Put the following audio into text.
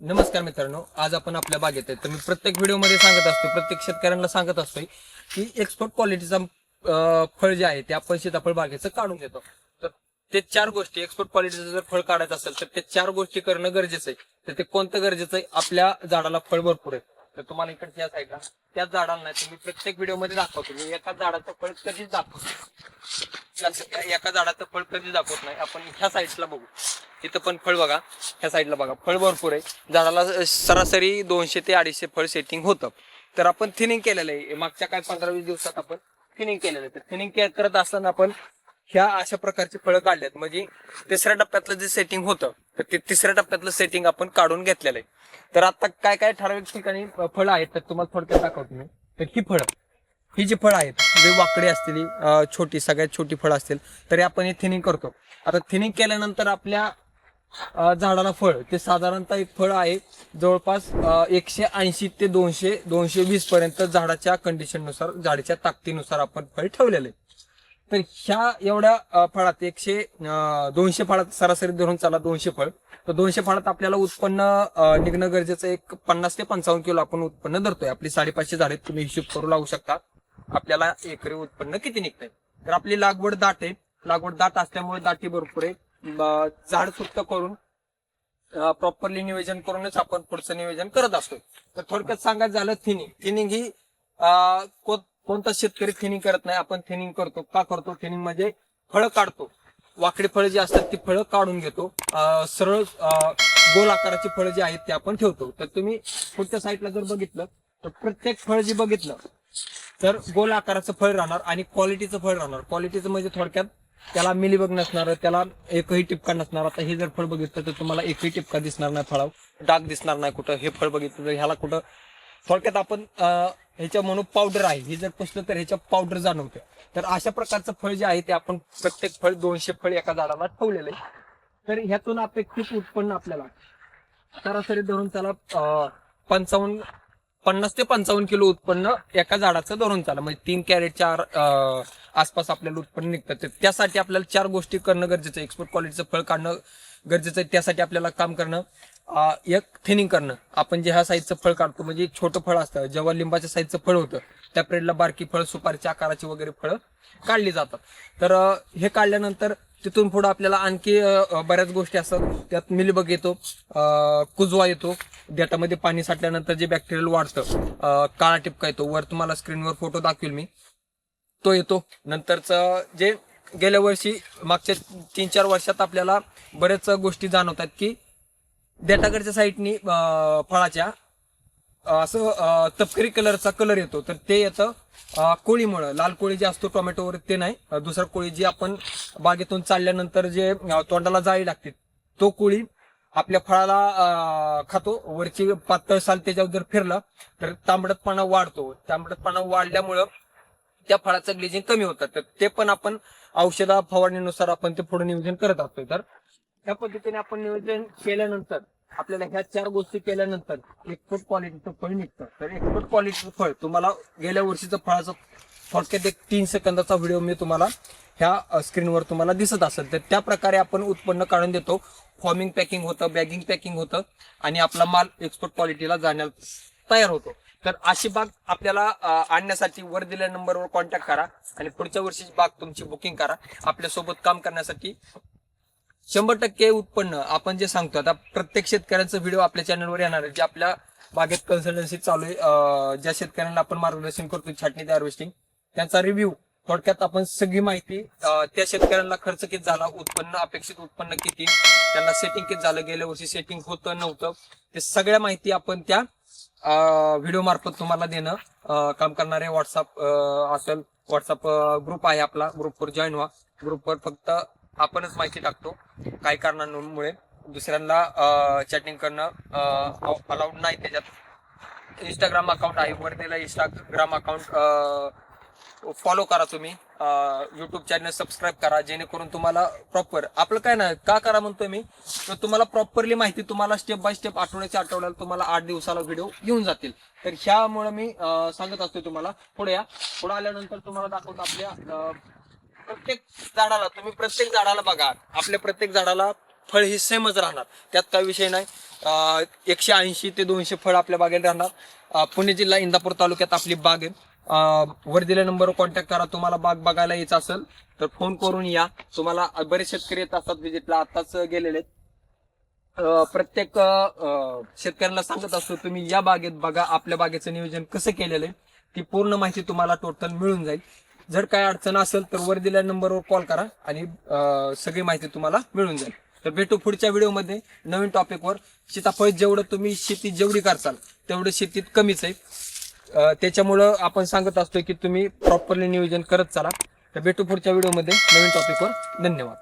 नमस्कार मित्रांनो आज आपण आपल्या बागेत आहे. तर मी प्रत्येक व्हिडिओमध्ये सांगत असतो प्रत्येक शेतकऱ्यांना सांगत असतोय की एक्सपोर्ट क्वालिटीचा फळ जे आहे ते आपण सीताफळ बागेचं काढून घेतो. तर ते चार गोष्टी एक्सपोर्ट क्वालिटीचं जर फळ काढायचं असेल तर ते चार गोष्टी करणं गरजेचं आहे. तर ते कोणतं गरजेचं आहे? आपल्या झाडाला फळ भरपूर आहे. तर तुम्हाला इकडच्या साईडला त्याच झाडाला नाही तर मी प्रत्येक व्हिडिओमध्ये दाखवतो. मी एका झाडाचं फळ कधीच दाखवतो एका झाडाचं फळ कधीच दाखवत नाही. आपण ह्या साईडला बघू. तिथं पण फळ बघा ह्या साईडला बघा फळ भरपूर आहे. झाडाला सरासरी दोनशे ते अडीचशे फळ सेटिंग होतं. तर आपण थिनिंग केलेलं आहे. मागच्या काय पंधरा वीस दिवसात आपण थिनिंग केलेलं आहे. तर थिनिंग करत असताना आपण ह्या अशा प्रकारची फळं काढल्यात. म्हणजे तिसऱ्या टप्प्यातलं जे सेटिंग होतं तर ते तिसऱ्या टप्प्यातलं सेटिंग आपण काढून घेतलेलं आहे. तर आता काय काय ठराविक ठिकाणी फळं आहेत तर तुम्हाला थोडक्यात दाखवतो मी. तर ही फळं ही जी फळं आहेत जे वाकडी असतील छोटी सगळ्यात छोटी फळं असतील तरी आपण हे थिनिंग करतो. आता थिनिंग केल्यानंतर आपल्या झाडाला फळ. ते साधारणतः एक फळ आहे. जवळपास एकशे ऐंशी ते दोनशे दोनशे वीस पर्यंत झाडाच्या कंडिशननुसार झाडाच्या ताकदीनुसार आपण फळ ठेवलेले. तर ह्या एवढ्या फळात एकशे दोनशे फळात सरासरी धरून चाला दोनशे फळ. तर दोनशे फळात आपल्याला उत्पन्न निघणं गरजेचं आहे. एक पन्नास ते पंचावन्न किलो आपण उत्पन्न धरतोय. आपली साडेपाचशे झाडे तुम्ही हिशोब करू लागू शकता. आपल्याला एकरी उत्पन्न किती निघतंय? तर आपली लागवड दाट आहे. लागवड दाट असल्यामुळे दाटी भरपूर आहे. झाड सुप्त करून प्रॉपरली नियोजन करूनच आपण पुढचं नियोजन करत असतो. तर थोडक्यात सांगायचं झालं थिनिंग थिनिंग ही कोणता शेतकरी थिनिंग करत नाही आपण थिनिंग करतो. का करतो? थिनिंग म्हणजे फळं काढतो. वाकडी फळं जी असतात ती फळं काढून घेतो. सरळ गोल आकाराची फळं जी आहेत ते आपण ठेवतो. तर तुम्ही पुढच्या साईडला जर बघितलं तर प्रत्येक फळ जे बघितलं तर गोल आकाराचं फळ राहणार आणि क्वालिटीचं फळ राहणार. क्वालिटीचं म्हणजे थोडक्यात त्याला मिलीबग नसणार त्याला एकही टिपका नसणार. आता हे जर फळ बघितलं तर तुम्हाला एकही टिपका दिसणार नाही फळावर. डाग दिसणार नाही कुठं हे फळ बघितलं तर ह्याला कुठं थोडक्यात आपण ह्याच्या म्हणून पावडर आहे. हे जर पुसलं तर ह्याच्या पावडर जाणवते. तर अशा प्रकारचं फळ जे आहे ते आपण प्रत्येक फळ दोनशे फळ एका झाडाला ठेवलेलं. आहे तर ह्यातून अपेक्षित उत्पन्न आपल्याला. सरासरी धरून त्याला पंचावन्न पन्नास ते पंचावन्न किलो उत्पन्न एका झाडाचं धरून चाला म्हणजे तीन कॅरेट चार आसपास आपल्याला उत्पन्न निघतं तर त्यासाठी आपल्याला चार गोष्टी करणं गरजेचं आहे. एक्सपोर्ट क्वालिटीचं फळ काढणं गरजेचं आहे. त्यासाठी आपल्याला काम करणं एक थिनिंग करणं. आपण जे ह्या साईजचं फळ काढतो म्हणजे छोटं फळ असतं. जेव्हा लिंबाच्या साईजचं फळ होतं त्या पिरियडला बारकी फळ सुपारीच्या आकाराची वगैरे फळं काढली जातात. तर हे काढल्यानंतर तिथून पुढे आपल्याला आणखी बऱ्याच गोष्टी असतात. त्यात मिलीबग येतो कुजवा येतो. देठामध्ये पाणी साठल्यानंतर जे बॅक्टेरियल वाढतं काळा टिपका येतो. वर तुम्हाला स्क्रीनवर फोटो दाखवेल मी. तो येतो. नंतरचं जे गेल्या वर्षी मागच्या तीन चार वर्षात आपल्याला बऱ्याच गोष्टी जाणवतात की देठाकडच्या साईडनी फळाच्या असं तपकरी तपकिरी कलरचा कलर येतो. तर ते येतं कोळीमुळं. लाल कोळी जे असतो टोमॅटोवर ते नाही. दुसरा कोळी जी आपण बागेतून चालल्यानंतर जे तोंडाला जाळी लागते तो कोळी आपल्या फळाला खातो. वरची पातळ साल त्याच्यावर जर फिरलं तर तांबडतपणा वाढतो. तांबडतपणा वाढल्यामुळं त्या फळाचं ग्लेजिंग कमी होतात तर ते पण आपण औषधा फवारणीनुसार आपण ते पुढे नियोजन करत असतो तर त्या पद्धतीने आपण नियोजन केल्यानंतर आपल्याला ह्या चार गोष्टी केल्यानंतर एक्सपोर्ट क्वालिटीचं फळ निघतं. तर एक्सपोर्ट क्वालिटीचं फळ तुम्हाला गेल्या वर्षीचं फळाचं थोडक्यात एक तीन सेकंदाचा व्हिडिओ मी तुम्हाला ह्या स्क्रीनवर तुम्हाला दिसत असेल. तर त्या प्रकारे आपण उत्पन्न काढून देतो. फॉर्मिंग पॅकिंग होतं बॅगिंग पॅकिंग होतं आणि आपला माल एक्सपोर्ट क्वालिटीला जाण्यास तयार होतो. तर अशी बाग आपल्याला आणण्यासाठी वर दिलेल्या नंबरवर कॉन्टॅक्ट करा आणि पुढच्या वर्षीची बाग तुमची बुकिंग करा. आपल्यासोबत काम करण्यासाठी शंभर टक्के उत्पन्न. आपण जे सांगतो आता प्रत्येक शेतकऱ्यांचा व्हिडिओ आपल्या चॅनलवर येणार आहे. जे आपल्या बागेत कन्सल्टन्सी चालू आहे ज्या शेतकऱ्यांना आपण मार्गदर्शन करतो छाटणी ते हार्वेस्टिंग त्यांचा रिव्ह्यू थोडक्यात आपण सगळी माहिती त्या शेतकऱ्यांना खर्च किती झाला उत्पन्न अपेक्षित उत्पन्न किती त्यांना सेटिंग किती झालं गेल्या वर्षी सेटिंग होतं नव्हतं ते सगळ्या माहिती आपण त्या व्हिडिओ मार्फत तुम्हाला देणं काम करणारे व्हॉट्सअप असेल व्हॉट्सअप ग्रुप आहे आपला ग्रुपवर जॉईन व्हा. ग्रुपवर फक्त आपणच माहिती टाकतो काही कारणांमुळे. दुसऱ्यांना चॅटिंग करणं अलाउड नाही त्याच्यात. इंस्टाग्राम अकाउंट आहे वर वरतीला इंस्टाग्राम अकाउंट फॉलो करा तुम्ही. युट्यूब चॅनल सबस्क्राईब करा जेणेकरून तुम्हाला प्रॉपर आपलं काय नाही का करा म्हणतोय मी? तर तुम्हाला प्रॉपरली माहिती तुम्हाला स्टेप बाय स्टेप आठवड्याच्या आठवड्याला तुम्हाला आठ दिवसाला व्हिडिओ येऊन जातील. तर ह्यामुळे मी सांगत असतो तुम्हाला पुढे या. पुढे आल्यानंतर तुम्हाला दाखवतो आपल्या प्रत्येक झाडाला तुम्ही प्रत्येक झाडाला बघा. आपल्या प्रत्येक झाडाला फळ हे सेमच राहणार. त्यात काय विषय नाही. एकशे ऐंशी ते दोनशे फळ आपल्या बागेत राहणार. पुणे जिल्हा इंदापूर तालुक्यात आपली बाग आहे. वर दिल्या नंबरवर कॉन्टॅक्ट करा. तुम्हाला बाग बघायला यायचं असेल तर फोन करून या. तुम्हाला बरेच शेतकरी येत असतात विजिटला आताच गेलेले आहेत प्रत्येक शेतकऱ्यांना सांगत असतो तुम्ही या बागेत बघा आपल्या बागेचं नियोजन कसं केलेलं आहे. ती पूर्ण माहिती तुम्हाला टोटल मिळून जाईल. जर काय अडचण असेल तर वर दिल्या नंबरवर कॉल करा आणि सगळी माहिती तुम्हाला मिळून जाईल. तर भेटू पुढच्या व्हिडिओमध्ये नवीन टॉपिकवर सीताफळ जेवढं तुम्ही शेती जेवढी करताल तेवढं शेतीत कमीच आहे. त्याच्यामुळं आपण सांगत असतो की तुम्ही प्रॉपरली नियोजन करत चला. तर भेटू पुढच्या व्हिडिओमध्ये नवीन टॉपिकवर धन्यवाद.